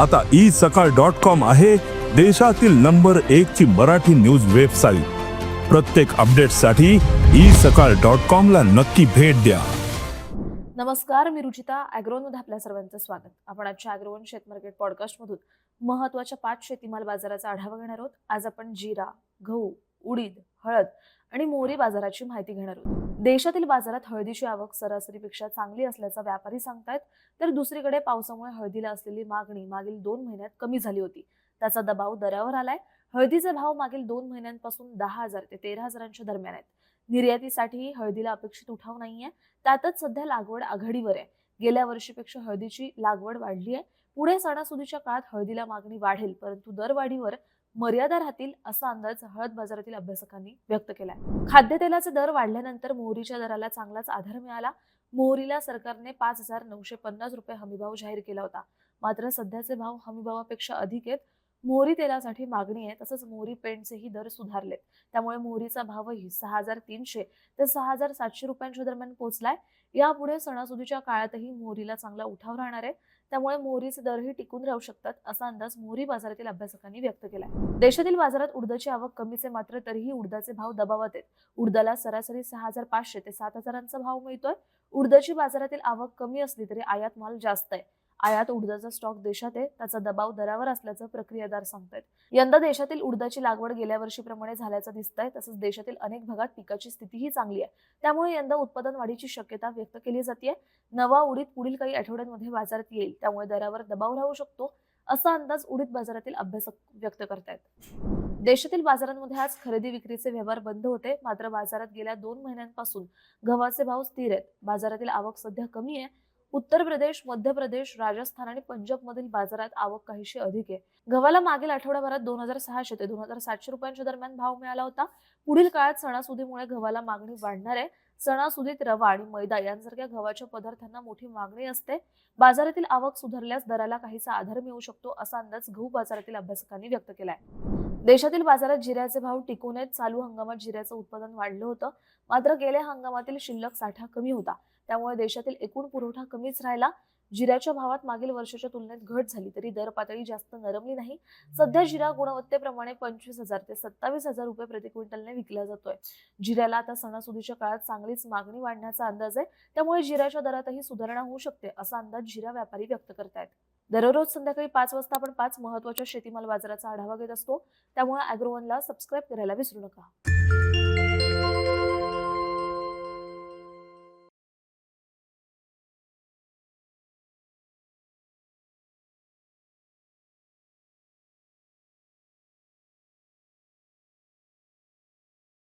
आता ई सकाळ dot com आहे देशातील नंबर एक ची मराठी न्यूज वेबसाईट. प्रत्येक अपडेटसाठी ई सकाळ डॉट कॉम ला नक्की भेट द्या. नमस्कार मी रुचिता ॲग्रोनमध्ये आपल्या सर्वांचं स्वागत. आपण आजच्या ॲग्रोवन शेतमार्केट पॉडकास्टमधून महत्त्वाच्या पाच शेतीमाल बाजाराचा आढावा घेणार आहोत. आज आपण जिरा गहू उडीद हळद आणि मोहरी बाजाराची माहिती घेणार आहोत देशातील बाजारात हळदीची आवक सरासरीपेक्षा चांगली असल्याचा व्यापारी सांगतायत तर दुसरीकडे पावसामुळे हळदीला असलेली मागणी मागील दोन महिन्यात कमी झाली होती. त्याचा दबाव दरावर आलाय. हळदीचे भाव मागील दोन महिन्यांपासून दहा हजार ते तेरा हजारांच्या दरम्यान आहेत. निर्यातीसाठी हळदीला अपेक्षित उठाव नाहीये. त्यातच सध्या लागवड आघाडीवर आहे. गेल्या वर्षीपेक्षा हळदीची लागवड वाढली आहे. पुढे सणासुदीच्या काळात हळदीला मागणी वाढेल परंतु दरवाढीवर मर्यादा राहतील असा अंदाज हळद बाजारातील अभ्यासकांनी व्यक्त केलाय. खाद्यतेलाचे दर वाढल्यानंतर मोहरीच्या दराला चांगलाच आधार मिळाला. मोहरीला सरकारने पाच हजार नऊशे पन्नास रुपये हमीभाव जाहीर केला होता. मात्र सध्याचे भाव हमीभावापेक्षा अधिक आहेत. मोहरी तेलासाठी मागणी आहे तसंच मोहरी पेंटचेही दर सुधारलेत. त्यामुळे मोहरीचा भावही सहा हजार तीनशे ते सहा हजार सातशे रुपयांच्या दरम्यान पोहोचलाय यापुढे सणासुदीच्या काळातही मोहरीला चांगला उठाव राहणार आहे. त्यामुळे मोहरीचे दरही टिकून राहू शकतात असा अंदाज मोहरी बाजारातील अभ्यासकांनी व्यक्त केलाय. देशातील बाजारात उडदाची आवक कमीच आहे मात्र तरीही उडदाचे भाव दबावात आहेत. उडदाला सरासरी सहा हजार पाचशे ते सात हजारांचा भाव मिळतोय. उडदाची बाजारातील आवक कमी असली तरी आयात माल जास्त आहे. आयात उडदाचा स्टॉक देशात आहे त्याचा दबाव दरावर असल्याचं प्रक्रियादार सांगतायत. यंदा देशातील उडदाची लागवड गेल्या वर्षीप्रमाणे झाल्याचं दिसतंय तसंच देशातील अनेक भागात पिकाची स्थितीही चांगली आहे. त्यामुळे यंदा उत्पादन वाढीची शक्यता व्यक्त केली जाते नवा उडीद पुढील काही आठवड्यांमध्ये बाजारात येईल त्यामुळे दरावर दबाव राहू शकतो असा अंदाज उडीद बाजारातील अभ्यासक व्यक्त करतायत. देशातील बाजारांमध्ये आज खरेदी विक्रीचे व्यवहार बंद होते मात्र बाजारात गेल्या दोन महिन्यांपासून गव्हाचे भाव स्थिर आहेत. बाजारातील आवक सध्या कमी आहे उत्तर प्रदेश मध्य प्रदेश राजस्थान आणि पंजाब मधील बाजारात आवक काहीशी अधिक आहे. गव्हाला मागील आठवड्याभरात दोन हजार सहाशे ते दोन हजार सातशे रुपयांच्या दरम्यान भाव मिळाला होता. पुढील काळात सणासुदीमुळे गव्हाला मागणी वाढणार आहे. सणासुदीत रवा आणि मैदा यांसारख्या गव्हाच्या पदार्थांना मोठी मागणी असते. बाजारातील आवक सुधारल्यास दराला काहीसा आधार मिळू शकतो असा अंदाज गहू बाजारातील अभ्यासकांनी व्यक्त केलाय. देशातील बाजारात जिऱ्याचे भाव टिकून आहेत. चालू हंगामात जिऱ्याचं उत्पादन वाढलं होतं. मात्र गेल्या हंगामातील शिल्लक साठा कमी होता. त्यामुळे देशातील एकूण पुरवठा कमीच राहिला. जिऱ्याच्या भावात मागील वर्षाच्या तुलनेत घट झाली तरी दर पातळी जास्त नरमली नाही. सध्या जिरा गुणवत्तेप्रमाणे पंचवीस हजार ते सत्तावीस हजार रुपये प्रति क्विंटलने विकला जातोय. जिऱ्याला आता सणासुदीच्या काळात चांगलीच मागणी वाढण्याचा अंदाज आहे. त्यामुळे जिऱ्याच्या दरातही सुधारणा होऊ शकते असा अंदाज जिरा व्यापारी व्यक्त करतायत. दररोज संध्याकाळी पाच वाजता आपण पाच महत्त्वाच्या शेतीमाल बाजाराचा आढावा घेत असतो. त्यामुळे अॅग्रोवनला सबस्क्राईब करायला विसरू नका.